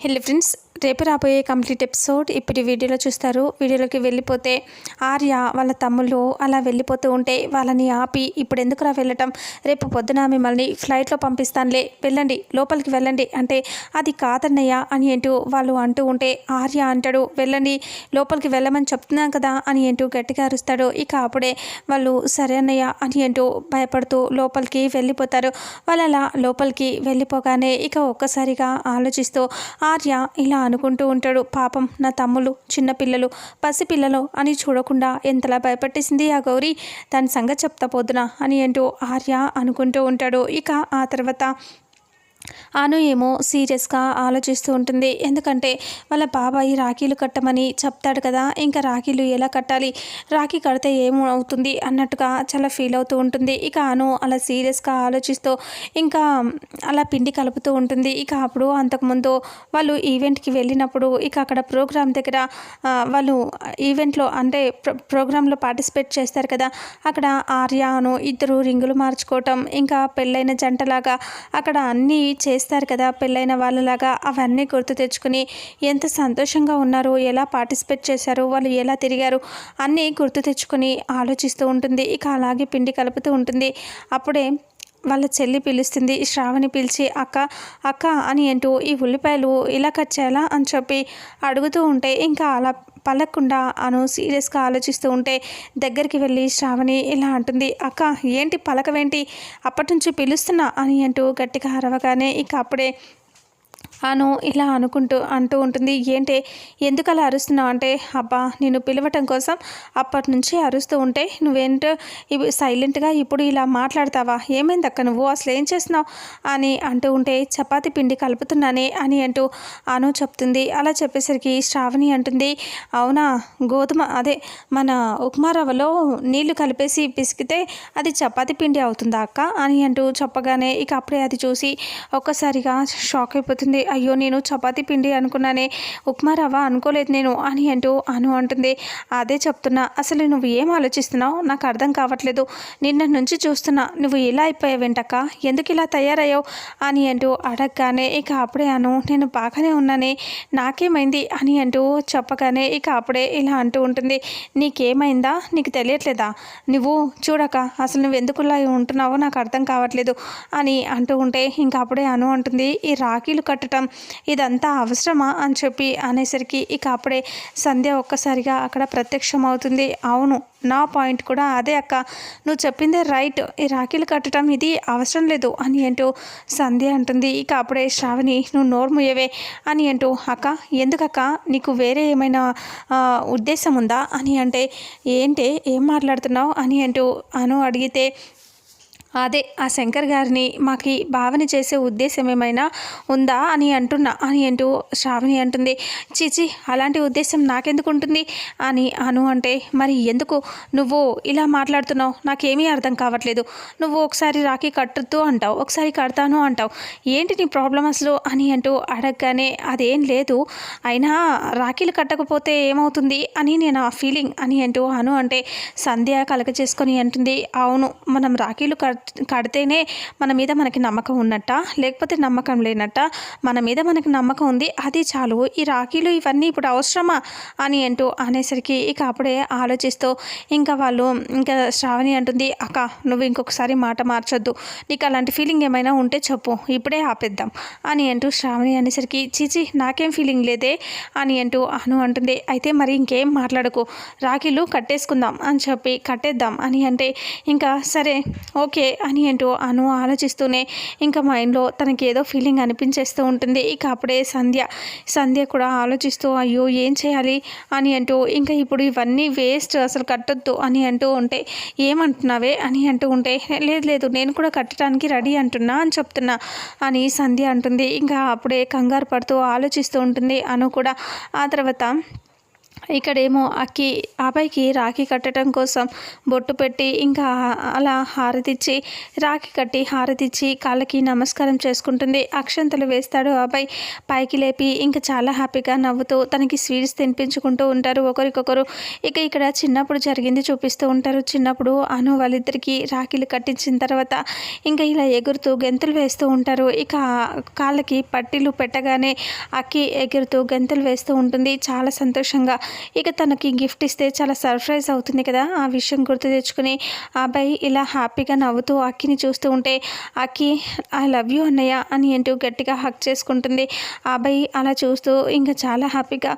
Hello friends రేపు రాబోయే complete episode ఇప్పుడు వీడియోలో చూస్తారు. వీడియోలోకి వెళ్ళిపోతే ఆర్య వాళ్ళ తమ్ముళ్ళు అలా వెళ్ళిపోతూ ఉంటే వాళ్ళని ఆపి ఇప్పుడు ఎందుకురా వెళ్ళటం? రేపు పొద్దున మిమ్మల్ని ఫ్లైట్లో పంపిస్తానులే. వెళ్ళండి లోపలికి వెళ్ళండి. అంటే అది కాదన్నయ్య అని అంటూ వాళ్ళు అంటూ ఉంటే ఆర్య అంటాడు వెళ్ళండి లోపలికి వెళ్ళమని చెప్తున్నాం కదా అని అంటూ గట్టిగా అరుస్తాడు. ఇక అప్పుడే వాళ్ళు సరే అన్నయ్య అని అంటూ భయపడుతూ లోపలికి వెళ్ళిపోతారు. వాళ్ళు అలా లోపలికి వెళ్ళిపోగానే ఇక ఒక్కసారిగా ఆలోచిస్తూ ఆర్య ఇలా అనుకుంటూ ఉంటాడు. పాపం నా తమ్ముళ్ళు చిన్నపిల్లలు పసిపిల్లలు అని చూడకుండా ఎంతలా భయపెట్టేసింది ఆ గౌరీ. దాని సంగతి చెప్తా పోదునా అని అంటూ ఆర్య అనుకుంటూ ఉంటాడు. ఇక ఆ తర్వాత అను ఏమో సీరియస్గా ఆలోచిస్తూ ఉంటుంది. ఎందుకంటే వాళ్ళ బాబాయి రాఖీలు కట్టమని చెప్తాడు కదా ఇంకా రాఖీలు ఎలా కట్టాలి? రాఖీ కడితే ఏమవుతుంది అన్నట్టుగా చాలా ఫీల్ అవుతూ ఉంటుంది. ఇక అను అలా సీరియస్గా ఆలోచిస్తూ ఇంకా అలా పిండి కలుపుతూ ఉంటుంది. ఇక అప్పుడు అంతకుముందు వాళ్ళు ఈవెంట్కి వెళ్ళినప్పుడు ఇక అక్కడ ప్రోగ్రామ్ దగ్గర వాళ్ళు ఈవెంట్లో అంటే ప్ర ప్రోగ్రాంలో పార్టిసిపేట్ చేస్తారు కదా అక్కడ ఆర్య అను ఇద్దరు రింగులు మార్చుకోవటం ఇంకా పెళ్ళైన జంటలాగా అక్కడ అన్నీ చేస్తారు కదా పెళ్ళైన వాళ్ళలాగా అవన్నీ గుర్తు తెచ్చుకుని ఎంత సంతోషంగా ఉన్నారో ఎలా పార్టిసిపేట్ చేశారు వాళ్ళు ఎలా తిరిగారు అన్నీ గుర్తు తెచ్చుకొని ఆలోచిస్తూ ఉంటుంది. ఇక అలాగే పిండి కలుపుతూ ఉంటుంది. అప్పుడే వాళ్ళ చెల్లి పిలుస్తుంది శ్రావణి పిలిచి అక్క అక్క అని అంటూ ఈ ఉల్లిపాయలు ఇలా కట్ చేయాలా అని చెప్పి అడుగుతూ ఉంటే ఇంకా అలా పలకుండా అను సీరియస్గా ఆలోచిస్తూ ఉంటే దగ్గరికి వెళ్ళి శ్రావణి ఇలా అంటుంది అక్క ఏంటి పలకవేంటి? అప్పటి నుంచి పిలుస్తున్నా అని అంటూ గట్టిగా అరవగానే ఇక అప్పుడే అను ఇలా అనుకుంటూ అంటూ ఉంటుంది. ఏంటి ఎందుకు అలా అరుస్తున్నావు? అంటే అబ్బా నేను పిలవటం కోసం అప్పటి నుంచి అరుస్తూ ఉంటే నువ్వేంటో ఇవి సైలెంట్గా ఇప్పుడు ఇలా మాట్లాడతావా? ఏమైంది అక్క నువ్వు? అసలు ఏం చేస్తున్నావు? అని అంటూ ఉంటే చపాతి పిండి కలుపుతున్నానే అని అంటూ అను చెప్తుంది. అలా చెప్పేసరికి శ్రావణి అంటుంది అవునా? గోధుమ అదే మన ఉప్మా రవ్వలో నీళ్ళు కలిపేసి పిసికితే అది చపాతి పిండి అవుతుందా అక్క? అని అంటూ చెప్పగానే ఇక అప్పుడే అది చూసి ఒక్కసారిగా షాక్ అయిపోతుంది. అయ్యో నేను చపాతీ పిండి అనుకున్నానే ఉప్మా రవ్వ అనుకోలేదు నేను అని అంటూ అను అంటుంది. అదే చెప్తున్నా అసలు నువ్వు ఏం ఆలోచిస్తున్నావు? నాకు అర్థం కావట్లేదు. నిన్న నుంచి చూస్తున్నా నువ్వు ఇలా అయిపోయావేంటక్క ఎందుకు ఇలా తయారయ్యావు? అని అంటూ అడగగానే ఇక అప్పుడే అను నేను బాగానే ఉన్నానే నాకేమైంది? అని అంటూ చెప్పగానే ఇక అప్పుడే ఇలా అంటూ ఉంటుంది. నీకేమైందా? నీకు తెలియట్లేదా? నువ్వు చూడక అసలు నువ్వు ఎందుకు ఇలా ఉంటున్నావో నాకు అర్థం కావట్లేదు అని అంటూ ఉంటే ఇంకా అప్పుడే అను అంటుంది. ఈ రాఖీలు కట్టడం ఇదంతా అవసరమా అని చెప్పి అనేసరికి ఇక అప్పుడే సంధ్య ఒక్కసారిగా అక్కడ ప్రత్యక్షం అవుతుంది అవును నా పాయింట్ కూడా అదే అక్క. నువ్వు చెప్పిందే రైట్. ఈ రాఖీలు కట్టడం ఇది అవసరం లేదు అని అంటూ సంధ్య అంటుంది. ఇక అప్పుడే శ్రావణి నువ్వు నోరు ముయ్యవే అని అంటూ అక్క ఎందుకక్క? నీకు వేరే ఏమైనా ఉద్దేశం ఉందా? అని అంటే ఏంటి ఏం మాట్లాడుతున్నావు? అని అంటూ అను అడిగితే అదే ఆ శంకర్ గారిని మాకి భావన చేసే ఉద్దేశం ఏమైనా ఉందా అని అంటున్నా అని అంటూ శ్రావణి అంటుంది. చిచి అలాంటి ఉద్దేశం నాకెందుకు ఉంటుంది? అని అను అంటే మరి ఎందుకు? నువ్వు ఇలా మాట్లాడుతున్నావు నాకేమీ అర్థం కావట్లేదు. నువ్వు ఒకసారి రాఖీ కట్టుతూ అంటావు ఒకసారి కడతాను అంటావు. ఏంటి నీ ప్రాబ్లం అసలు? అని అంటూ అడగగానే అదేం లేదు. అయినా రాఖీలు కట్టకపోతే ఏమవుతుంది? అని నేను ఆ ఫీలింగ్ అని అంటూ అను అంటే సంధ్య కలగ చేసుకొని అంటుంది అవును మనం రాఖీలు కట్ కడితేనే మన మీద మనకి నమ్మకం ఉన్నట్ట? లేకపోతే నమ్మకం లేనట్ట? మన మీద మనకి నమ్మకం ఉంది అది చాలు. ఈ రాఖీలు ఇవన్నీ ఇప్పుడు అవసరమా అని అంటూ అనేసరికి ఇక అప్పుడే ఆలోచిస్తూ ఇంకా వాళ్ళు ఇంకా శ్రావణి అంటుంది అక్క నువ్వు ఇంకొకసారి మాట మార్చొద్దు. నీకు అలాంటి ఫీలింగ్ ఏమైనా ఉంటే చెప్పు. ఇప్పుడే ఆపేద్దాం. అని అంటూ శ్రావణి అనేసరికి చీచి నాకేం ఫీలింగ్ లేదే? అని అంటూ అను అంటుంది అయితే మరి ఇంకేం మాట్లాడకు. రాఖీలు కట్టేసుకుందాం అని చెప్పి కట్టేద్దాం అని అంటే ఇంకా సరే ఓకే అని అంటూ అను ఆలోచిస్తూనే ఇంకా మైండ్లో తనకి ఏదో ఫీలింగ్ అనిపించేస్తూ ఉంటుంది. ఇక అప్పుడే సంధ్య సంధ్య కూడా ఆలోచిస్తూ అయ్యో ఏం చేయాలి? అని అంటూ ఇంకా ఇప్పుడు ఇవన్నీ వేస్ట్ అసలు కట్టొద్దు అని అంటూ ఉంటే ఏమంటున్నావే? అని అంటూ ఉంటే లేదు లేదు నేను కూడా కట్టడానికి రెడీ అంటున్నా అని చెప్తున్నా అని సంధ్య అంటుంది. ఇంకా అప్పుడే కంగారు పడుతూ ఆలోచిస్తూ ఉంటుంది. అను కూడా ఆ తర్వాత ఇక్కడేమో అక్కి అబ్బాయికి రాఖీ కట్టడం కోసం బొట్టు పెట్టి ఇంకా అలా హారతిచ్చి రాఖీ కట్టి హారతిచ్చి కాళ్ళకి నమస్కారం చేసుకుంటుంది. అక్షంతలు వేస్తాడు అబ్బాయి పైకి లేపి ఇంకా చాలా హ్యాపీగా నవ్వుతూ తనకి స్వీట్స్ తినిపించుకుంటూ ఉంటారు. ఒకరికొకరు ఇక ఇక్కడ చిన్నప్పుడు జరిగింది చూపిస్తూ ఉంటారు. చిన్నప్పుడు అను వాళ్ళిద్దరికి రాఖీలు కట్టించిన తర్వాత ఇంకా ఇలా ఎగురుతూ గెంతులు వేస్తూ ఉంటారు. ఇక కాళ్ళకి పట్టీలు పెట్టగానే అక్కి ఎగురుతూ గెంతులు వేస్తూ ఉంటుంది. చాలా సంతోషంగా ఇక తనకి గిఫ్ట్ ఇస్తే చాలా సర్ప్రైజ్ అవుతుంది కదా. ఆ విషయం గుర్తు తెచ్చుకుని ఆ అబ్బాయి ఇలా హ్యాపీగా నవ్వుతూ అక్కిని చూస్తూ ఉంటే అక్కి ఐ లవ్ యూ అన్నయ్య అని అంటూ గట్టిగా హక్ చేసుకుంటుంది. ఆ అబ్బాయి అలా చూస్తూ ఇంకా చాలా హ్యాపీగా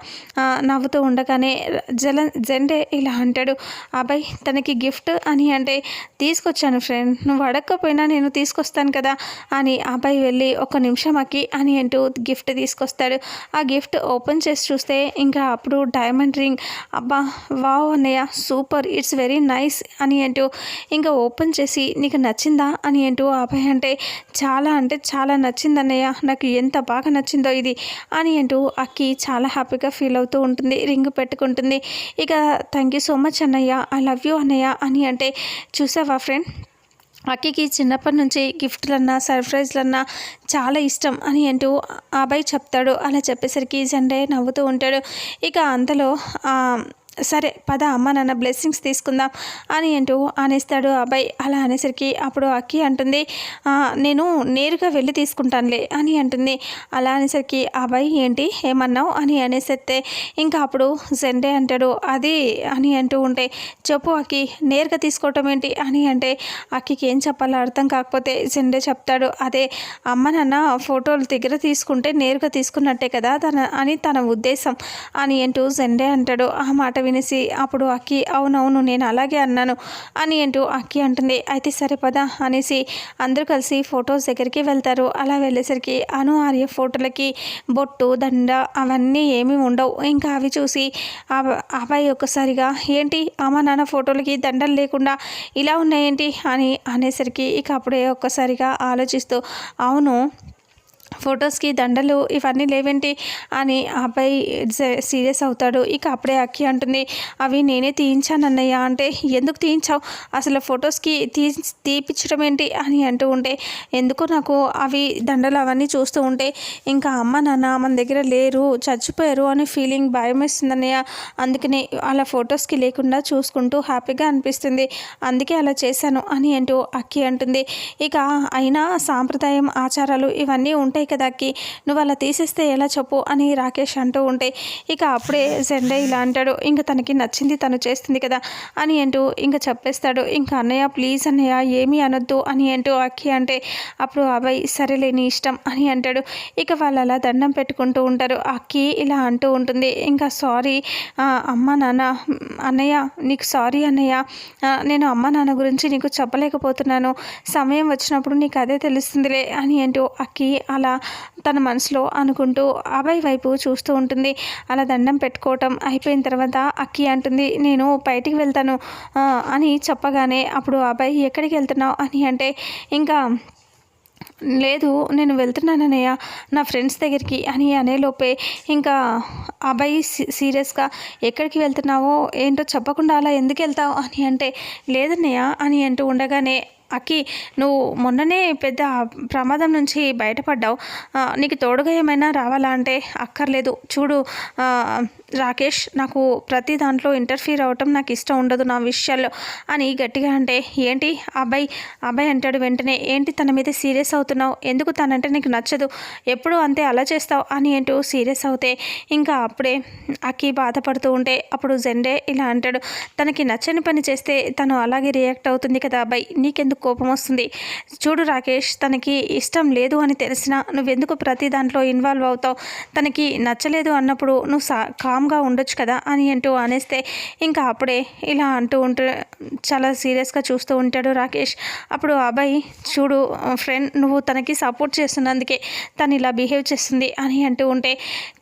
నవ్వుతూ ఉండగానే జల జెండే ఇలా అంటాడు అబ్బాయి తనకి గిఫ్ట్ అని అంటే తీసుకొచ్చాను ఫ్రెండ్ నువ్వు అడగకపోయినా నేను తీసుకొస్తాను కదా అని అబ్బాయి వెళ్ళి ఒక నిమిషం అక్కి అని అంటూ గిఫ్ట్ తీసుకొస్తాడు. ఆ గిఫ్ట్ ఓపెన్ చేసి చూస్తే ఇంకా అప్పుడు డైమండ్ రింగ్. అబ్బా వావ్ అన్నయ్య సూపర్ ఇట్స్ వెరీ నైస్ అని అంటూ ఇంకా ఓపెన్ చేసి నీకు నచ్చిందా అని అంటూ అబ్బాయి అంటే చాలా అంటే చాలా నచ్చింది అన్నయ్య నాకు ఎంత బాగా నచ్చిందో ఇది అని అంటూ అక్కి చాలా హ్యాపీగా ఫీల్ అవుతూ ఉంటుంది రింగ్ పెట్టుకుంటుంది. ఇక థ్యాంక్ యూ సో మచ్ అన్నయ్య ఐ లవ్ యూ అన్నయ్య అని అంటే చూసావా ఫ్రెండ్ అక్కికి చిన్నప్పటి నుంచి గిఫ్ట్లన్నా సర్ప్రైజ్లన్నా చాలా ఇష్టం అని అంటూ అబ్బాయి చెప్తాడు. అలా చెప్పేసరికి జెండే నవ్వుతూ ఉంటాడు. ఇక అంతలో సరే పద అమ్మ నాన్న బ్లెస్సింగ్స్ తీసుకుందాం అని అంటూ అనేస్తాడు అబ్బాయి. అలా అనేసరికి అప్పుడు అక్కి అంటుంది నేను నేరుగా వెళ్ళి తీసుకుంటానులే అని అంటుంది. అలా అనేసరికి అబ్బాయి ఏంటి ఏమన్నావు? అని అనేసేస్తే ఇంకా అప్పుడు జెండే అంటాడు అది అని అంటూ ఉంటే చెప్పు అక్కి నేరుగా తీసుకోవటం ఏంటి? అని అంటే అక్కికి ఏం చెప్పాలో అర్థం కాకపోతే జెండే చెప్తాడు అదే అమ్మ నాన్న ఫోటోలు దగ్గర తీసుకుంటే నేరుగా తీసుకున్నట్టే కదా తన అని తన ఉద్దేశం అని అంటూ జెండే అంటాడు. ఆ మాట వినేసి అప్పుడు అక్కి అవునవును నేను అలాగే అన్నాను అని అంటూ అక్కి అంటుంది. అయితే సరే పదా అనేసి అందరూ కలిసి ఫొటోస్ దగ్గరికి వెళ్తారు. అలా వెళ్ళేసరికి అను ఆర్య ఫోటోలకి బొట్టు దండ అవన్నీ ఏమీ ఉండవు. ఇంకా అవి చూసి అబ్బాయి ఒక్కసారిగా ఏంటి అమ్మ నాన్న ఫోటోలకి దండలు లేకుండా ఇలా ఉన్నాయేంటి? అని అనేసరికి ఇక అప్పుడే ఒక్కసారిగా ఆలోచిస్తూ అవును ఫొటోస్కి దండలు ఇవన్నీ లేవేంటి అని అబ్బాయి సీరియస్ అవుతాడు. ఇక అప్పుడే అక్కి అంటుంది అవి నేనే తీయించాను అన్నయ్య. అంటే ఎందుకు తీయించావు? అసలు ఫొటోస్కి తీ తీపించడం ఏంటి? అని అంటూ ఉంటే ఎందుకు నాకు అవి దండలు అవన్నీ చూస్తూ ఉంటే ఇంకా అమ్మ నాన్న మన దగ్గర లేరు చచ్చిపోయారు అని ఫీలింగ్ భయం వేస్తుంది అన్నయ్య. అందుకనే అలా ఫొటోస్కి లేకుండా చూసుకుంటూ హ్యాపీగా అనిపిస్తుంది. అందుకే అలా చేశాను అని అంటూ అక్కి అంటుంది. ఇక అయినా సాంప్రదాయం ఆచారాలు ఇవన్నీ ఉంటాయి కదా అక్కి? నువ్వు అలా తీసేస్తే ఎలా చెప్పు అని రాకేష్ అంటూ ఉంటే ఇక అప్పుడే జెండే ఇలా అంటాడు. ఇంకా తనకి నచ్చింది తను చేస్తుంది కదా అని అంటూ ఇంకా చెప్పేస్తాడు. ఇంకా అన్నయ్య ప్లీజ్ అన్నయ్య ఏమీ అనొద్దు అని అంటూ అక్కి అంటే అప్పుడు అబ్బాయి సరేలే నీ ఇష్టం అని అంటాడు. ఇక వాళ్ళు అలా దండం పెట్టుకుంటూ ఉంటారు. అక్కి ఇలా అంటూ ఉంటుంది. ఇంకా సారీ అమ్మ నాన్న అన్నయ్య నీకు సారీ అన్నయ్య నేను అమ్మ నాన్న గురించి నీకు చెప్పలేకపోతున్నాను. సమయం వచ్చినప్పుడు నీకు అదే తెలుస్తుందిలే అని అంటూ అక్కి అలా తన మనసులో అనుకుంటూ అబ్బాయి వైపు చూస్తూ ఉంటుంది. అలా దండం పెట్టుకోవటం అయిపోయిన తర్వాత అక్కి అంటుంది నేను బయటికి వెళ్తాను అని చెప్పగానే అప్పుడు అబ్బాయి ఎక్కడికి వెళ్తున్నావు? అని అంటే ఇంకా లేదు నేను వెళ్తున్నానన్నయ్య నా ఫ్రెండ్స్ దగ్గరికి అని అనేలోపే ఇంకా అబ్బాయి సీరియస్గా ఎక్కడికి వెళ్తున్నావో? ఏంటో చెప్పకుండా అలా ఎందుకు వెళ్తావు? అని అంటే లేదన్నయ్య అని అంటూ ఉండగానే అక్కి నువ్వు మొన్ననే పెద్ద ప్రమాదం నుంచి బయటపడ్డావు. నీకు తోడుగా ఏమైనా రావాలా అంటే అక్కర్లేదు. చూడు రాకేష్ నాకు ప్రతి దాంట్లో ఇంటర్ఫీర్ అవ్వటం నాకు ఇష్టం ఉండదు నా విషయాల్లో. అని గట్టిగా అంటే ఏంటి అబ్బాయి అబ్బాయి అంటాడు వెంటనే ఏంటి తన మీద సీరియస్ అవుతున్నావు? ఎందుకు తనంటే నీకు నచ్చదు? ఎప్పుడు అంతే అలా చేస్తావు? అని ఏంటో సీరియస్ అవుతే ఇంకా అప్పుడే అక్కి బాధపడుతూ ఉంటే అప్పుడు జెండే ఇలా అంటాడు తనకి నచ్చని పని చేస్తే తను అలాగే రియాక్ట్ అవుతుంది కదా అబ్బాయి నీకెందుకు కోపం వస్తుంది? చూడు రాకేష్ తనకి ఇష్టం లేదు అని తెలిసినా నువ్వెందుకు ప్రతి దాంట్లో ఇన్వాల్వ్ అవుతావు? తనకి నచ్చలేదు అన్నప్పుడు నువ్వు సా కామ్గా ఉండొచ్చు కదా అని అంటూ అనేస్తే ఇంకా అప్పుడే ఇలా అంటూ ఉంటే చాలా సీరియస్గా చూస్తూ ఉంటాడు రాకేష్. అప్పుడు అబ్బాయి చూడు ఫ్రెండ్ నువ్వు తనకి సపోర్ట్ చేస్తున్నందుకే తను ఇలా బిహేవ్ చేస్తుంది అని అంటూ ఉంటే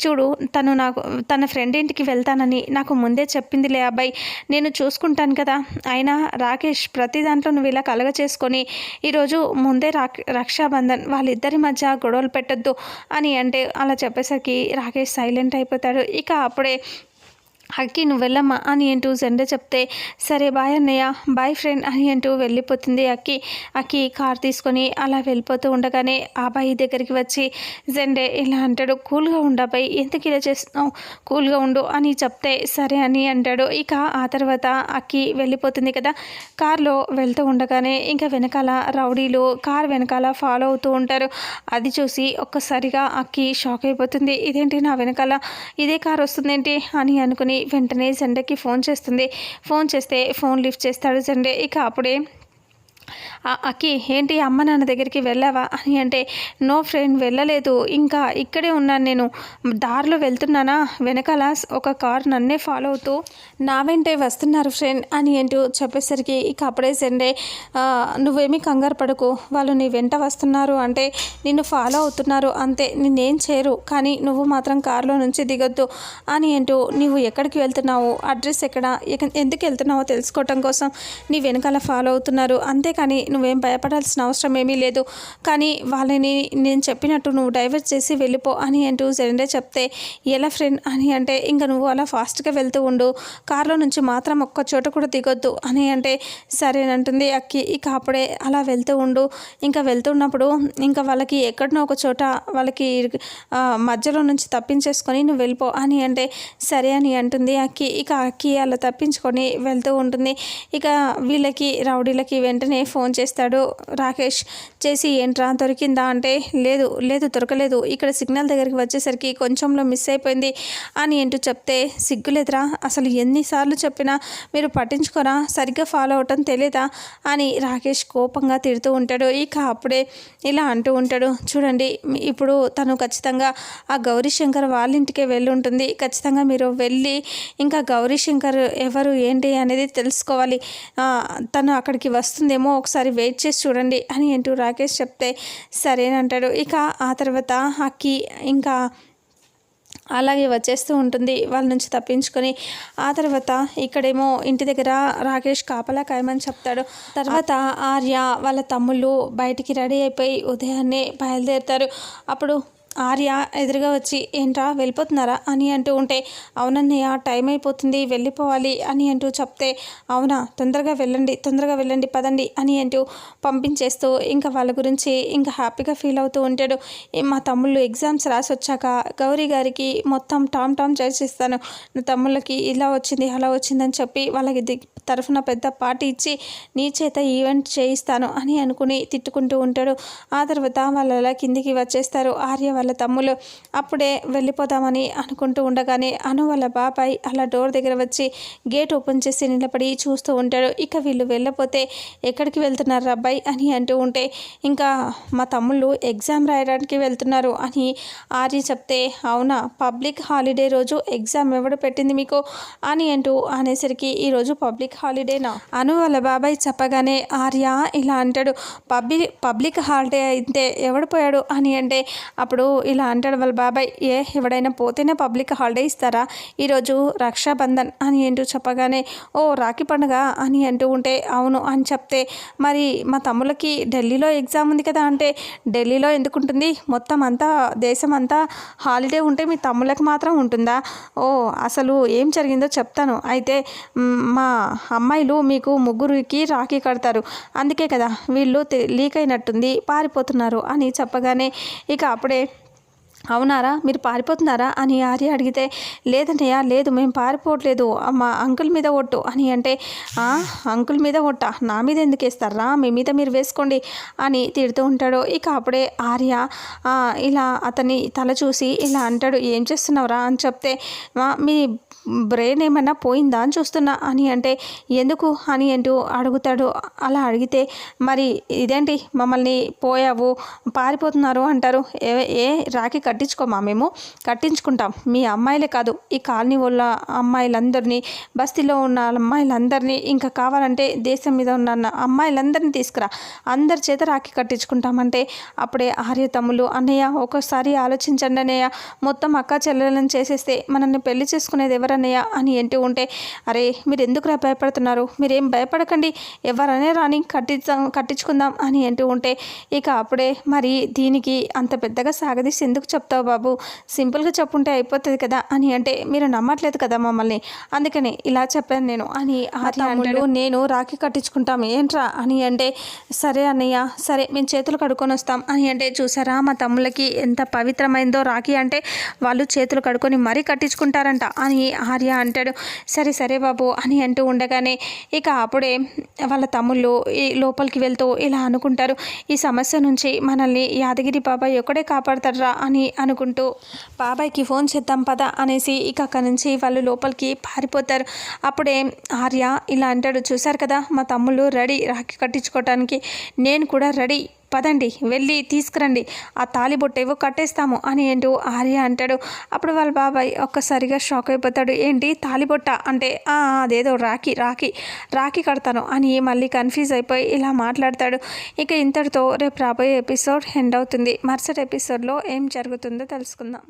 చూడు తను నాకు తన ఫ్రెండ్ ఇంటికి వెళ్తానని నాకు ముందే చెప్పిందిలే అబ్బాయి. నేను చూసుకుంటాను కదా. అయినా రాకేష్ ప్రతి దాంట్లో నువ్వు ఇలా కలగ చేసుకొని ఈరోజు ముందే రా రక్షాబంధన్ వాళ్ళిద్దరి మధ్య గొడవలు పెట్టద్దు అని అంటే అలా చెప్పేసరికి రాకేష్ సైలెంట్ అయిపోతాడు. ఇక అప్పుడే করে అక్కి నువ్వు వెళ్ళమ్మా అని అంటూ జెండ చెప్తే సరే బాయ్ అన్నయ్య. బాయ్ ఫ్రెండ్ అని అంటూ వెళ్ళిపోతుంది అక్కి. అక్కి కార్ తీసుకొని అలా వెళ్ళిపోతూ ఉండగానే ఆ బాయి దగ్గరికి వచ్చి జెండే ఇలా అంటాడు కూల్గా ఉండబాయి ఎందుకు ఇలా చేస్తున్నావు? కూల్గా ఉండు అని చెప్తే సరే అని అంటాడు. ఇక ఆ తర్వాత అక్కి వెళ్ళిపోతుంది కదా. కార్లో వెళ్తూ ఉండగానే ఇంకా వెనకాల రౌడీలు కార్ వెనకాల ఫాలో అవుతూ ఉంటారు. అది చూసి ఒక్కసారిగా అక్కి షాక్ అయిపోతుంది. ఇదేంటి నా వెనకాల? ఇదే కార్ వస్తుందేంటి? అని అనుకుని వెంటనే జెండకి ఫోన్ చేస్తుంది. ఫోన్ చేస్తే ఫోన్ లిఫ్ట్ చేస్తాడు జెండే. ఇక అప్పుడే అక్కి ఏంటి అమ్మ నాన్న దగ్గరికి వెళ్ళావా? అని అంటే నో ఫ్రెండ్ వెళ్ళలేదు. ఇంకా ఇక్కడే ఉన్నాను నేను. దారిలో వెళ్తున్నానా? వెనకాల ఒక కార్ నన్నే ఫాలో అవుతూ నా వెంటే వస్తున్నారు ఫ్రెండ్ అని ఏంటో చెప్పేసరికి ఇక అప్పుడే సెండే నువ్వేమీ కంగారు పడకు. వాళ్ళు నీ వెంట వస్తున్నారు అంటే నిన్ను ఫాలో అవుతున్నారు. అంతే నిన్నేం చేయరు. కానీ నువ్వు మాత్రం కారులో నుంచి దిగొద్దు అని అంటూ నువ్వు ఎక్కడికి వెళ్తున్నావు? అడ్రస్ ఎక్కడ? ఎందుకు వెళ్తున్నావో తెలుసుకోవటం కోసం నీ వెనకాల ఫాలో అవుతున్నారు. అంతేకాని నువ్వేం భయపడాల్సిన అవసరం ఏమీ లేదు. కానీ వాళ్ళని నేను చెప్పినట్టు నువ్వు డైవర్ట్ చేసి వెళ్ళిపో అని అంటూ జెండే చెప్తే ఎలా ఫ్రెండ్? అని అంటే ఇంకా నువ్వు అలా ఫాస్ట్గా వెళ్తూ ఉండు. కారులో నుంచి మాత్రం ఒక్క చోట కూడా దిగొద్దు. అని అంటే సరేనంటుంది అక్కి. ఇక అప్పుడే అలా వెళ్తూ ఉండు. ఇంకా వెళ్తున్నప్పుడు ఇంకా వాళ్ళకి ఎక్కడనో ఒక చోట వాళ్ళకి మధ్యలో నుంచి తప్పించేసుకొని నువ్వు వెళ్ళిపో అని అంటే సరే అని అంటుంది అక్కి. ఇక అక్కి అలా తప్పించుకొని వెళ్తూ ఉంటుంది. ఇక వీళ్ళకి రౌడీలకి వెంటనే ఫోన్ చేస్తాడు రాకేష్. చేసి ఏంట్రా దొరికిందా అంటే లేదు లేదు దొరకలేదు. ఇక్కడ సిగ్నల్ దగ్గరికి వచ్చేసరికి కొంచెంలో మిస్ అయిపోయింది అని ఏంటో చెప్తే సిగ్గులేదురా అసలు ఎన్నిసార్లు చెప్పినా మీరు పట్టించుకోరా? సరిగ్గా ఫాలో అవటం తెలియదా అని రాకేష్ కోపంగా తిడుతూ ఉంటాడు. ఇక అప్పుడే ఇలా అంటూ ఉంటాడు. చూడండి ఇప్పుడు తను ఖచ్చితంగా ఆ గౌరీశంకర్ వాళ్ళ ఇంటికే వెళ్ళి ఉంటుంది. ఖచ్చితంగా మీరు వెళ్ళి ఇంకా గౌరీశంకర్ ఎవరు ఏంటి అనేది తెలుసుకోవాలి. తను అక్కడికి వస్తుందేమో ఒకసారి వెయిట్ చేసి చూడండి అని అంటూ రాకేష్ చెప్తే సరేనంటాడు. ఇక ఆ తర్వాత హక్కి ఇంకా అలాగే వచ్చేస్తూ ఉంటుంది వాళ్ళ నుంచి తప్పించుకొని. ఆ తర్వాత ఇక్కడేమో ఇంటి దగ్గర రాకేష్ కాపలా కాయమని చెప్తాడు. తర్వాత ఆర్య వాళ్ళ తమ్ముళ్ళు బయటికి రెడీ అయిపోయి ఉదయాన్నే బయలుదేరుతారు. అప్పుడు ఆర్య ఎదురుగా వచ్చి ఏంట్రా వెళ్ళిపోతున్నారా? అని అంటూ ఉంటే అవునన్నయ్య టైం అయిపోతుంది వెళ్ళిపోవాలి అని అంటూ చెప్తే అవునా తొందరగా వెళ్ళండి తొందరగా వెళ్ళండి పదండి అని అంటూ పంపించేస్తూ ఇంకా వాళ్ళ గురించి ఇంకా హ్యాపీగా ఫీల్ అవుతూ ఉంటాడు. మా తమ్ముళ్ళు ఎగ్జామ్స్ రాసి వచ్చాక గౌరీ గారికి మొత్తం టామ్ టామ్ చేసిస్తాను నా తమ్ముళ్ళకి ఇలా వచ్చింది అలా వచ్చిందని చెప్పి వాళ్ళకి తరఫున పెద్ద పార్టీ ఇచ్చి నీ చేత ఈవెంట్ చేయిస్తాను అని అనుకుని తిట్టుకుంటూ ఉంటాడు. ఆ తర్వాత వాళ్ళు అలా కిందికి వచ్చేస్తారు. ఆర్య వాళ్ళ వాళ్ళ తమ్ములు అప్పుడే వెళ్ళిపోదామని అనుకుంటూ ఉండగానే అను వాళ్ళ బాబాయ్ అలా డోర్ దగ్గర వచ్చి గేట్ ఓపెన్ చేసి నిలబడి చూస్తూ ఉంటాడు. ఇక వీళ్ళు వెళ్ళపోతే ఎక్కడికి వెళ్తున్నారు అబ్బాయి అని అంటూ ఉంటే ఇంకా మా తమ్ముళ్ళు ఎగ్జామ్ రాయడానికి వెళ్తున్నారు అని ఆర్య చెప్తే అవునా పబ్లిక్ హాలిడే రోజు ఎగ్జామ్ ఎవడు పెట్టింది మీకు? అని అంటూ అనేసరికి ఈరోజు పబ్లిక్ హాలిడేనా? అను వాళ్ళ బాబాయ్ చెప్పగానే ఆర్య ఇలా అంటాడు పబ్లిక్ పబ్లిక్ హాలిడే అయితే ఎవడు పోయాడు? అని అంటే అప్పుడు ఇలా అంటాడు వాళ్ళ బాబాయ్ ఏ ఎవడైనా పోతేనే పబ్లిక్ హాలిడే ఇస్తారా? ఈరోజు రక్షాబంధన్ అని అంటూ చెప్పగానే ఓ రాఖీ పండుగ అని అంటూ ఉంటే అవును అని చెప్తే మరి మా తమ్ములకి ఢిల్లీలో ఎగ్జామ్ ఉంది కదా అంటే ఢిల్లీలో ఎందుకుంటుంది? మొత్తం అంతా దేశం అంతా హాలిడే ఉంటే మీ తమ్ముళ్ళకి మాత్రం ఉంటుందా? ఓ అసలు ఏం జరిగిందో చెప్తాను. అయితే మా అమ్మాయిలు మీకు ముగ్గురికి రాఖీ కడతారు. అందుకే కదా వీళ్ళు లీక్ అయినట్టుంది పారిపోతున్నారు అని చెప్పగానే ఇక అప్పుడే అవునారా? మీరు పారిపోతున్నారా? అని ఆర్య అడిగితే లేదన్నయ్య లేదు మేము పారిపోవట్లేదు. మా అంకుల్ మీద ఒట్టు. అని అంటే అంకుల్ మీద ఒట్ట? నా మీద ఎందుకు వేస్తారా? మీ మీద మీరు వేసుకోండి అని తిడుతూ ఉంటాడు. ఇక అప్పుడే ఆర్య ఇలా అతని తల చూసి ఇలా అంటాడు ఏం చేస్తున్నావురా? అని చెప్తే మీ బ్రెయిన్ ఏమన్నా పోయిందా? అని చూస్తున్నా. అని అంటే ఎందుకు? అని అంటూ అడుగుతాడు. అలా అడిగితే మరి ఇదేంటి? మమ్మల్ని పోయావు? పారిపోతున్నారు? అంటారు. ఏ ఏ రాఖీ కట్టించుకోమా మేము? కట్టించుకుంటాం. మీ అమ్మాయిలే కాదు ఈ కాలనీ వాళ్ళ అమ్మాయిలందరినీ బస్తీలో ఉన్న అమ్మాయిలందరినీ ఇంకా కావాలంటే దేశం మీద ఉన్న అమ్మాయిలందరినీ తీసుకురా. అందరి చేత రాఖీ కట్టించుకుంటామంటే అప్పుడే ఆర్య తమ్ములు అన్నయ్య ఒకసారి ఆలోచించండి అన్నయ్య. మొత్తం అక్క చెల్లెలను చేసేస్తే మనల్ని పెళ్ళి చేసుకునేది ఎవరన్నయ్య అని ఏంటి ఉంటే అరే మీరు ఎందుకురా భయపడుతున్నారు? మీరేం భయపడకండి. ఎవరనే రాని కట్టించాం కట్టించుకుందాం అని అంటూ ఉంటే ఇక అప్పుడే మరి దీనికి అంత పెద్దగా సాగదీసి ఎందుకు చెప్తావు బాబు? సింపుల్గా చెప్పుంటే అయిపోతుంది కదా అని అంటే మీరు నమ్మట్లేదు కదా మమ్మల్ని. అందుకని ఇలా చెప్పాను నేను అని ఆ తమ్ముడు నేను రాఖీ కట్టించుకుంటాం ఏంట్రా అని అంటే సరే అన్నయ్య సరే మేము చేతులు కడుక్కొని వస్తాం అని అంటే చూసారా మా తమ్ముళ్ళకి ఎంత పవిత్రమైందో రాఖీ అంటే వాళ్ళు చేతులు కడుక్కొని మరీ కట్టించుకుంటారంట అని ఆర్య అంటాడు. సరే సరే బాబు అని అంటూ ఉండగానే ఇక అప్పుడే వాళ్ళ తమ్ముళ్ళు ఈ లోపలికి వెళ్తూ ఇలా అనుకుంటారు. ఈ సమస్య నుంచి మనల్ని యాదగిరి బాబాయ్ ఒక్కడే కాపాడతారా అని అనుకుంటూ బాబాయ్కి ఫోన్ చేద్దాం పద అనేసి ఇక అక్కడి నుంచి వాళ్ళు లోపలికి పారిపోతారు. అప్పుడే ఆర్య ఇలా అంటాడు చూశారు కదా మా తమ్ముళ్ళు రెడీ రాఖీ కట్టించుకోవటానికి నేను కూడా రెడీ పదండి వెళ్ళి తీసుకురండి. ఆ తాలిబొట్టేవో కట్టేస్తాము అని ఏంటో ఆర్య అంటాడు. అప్పుడు వాళ్ళ బాబాయ్ ఒక్కసారిగా షాక్ అయిపోతాడు. ఏంటి తాలిబొట్ట అంటే అదేదో రాఖీ రాఖీ రాఖీ కడతాను అని మళ్ళీ కన్ఫ్యూజ్ అయిపోయి ఇలా మాట్లాడతాడు. ఇక ఇంతటితో రేపు రాబోయే ఎపిసోడ్ ఎండ్ అవుతుంది. మరుసటి ఎపిసోడ్లో ఏం జరుగుతుందో తెలుసుకుందాం.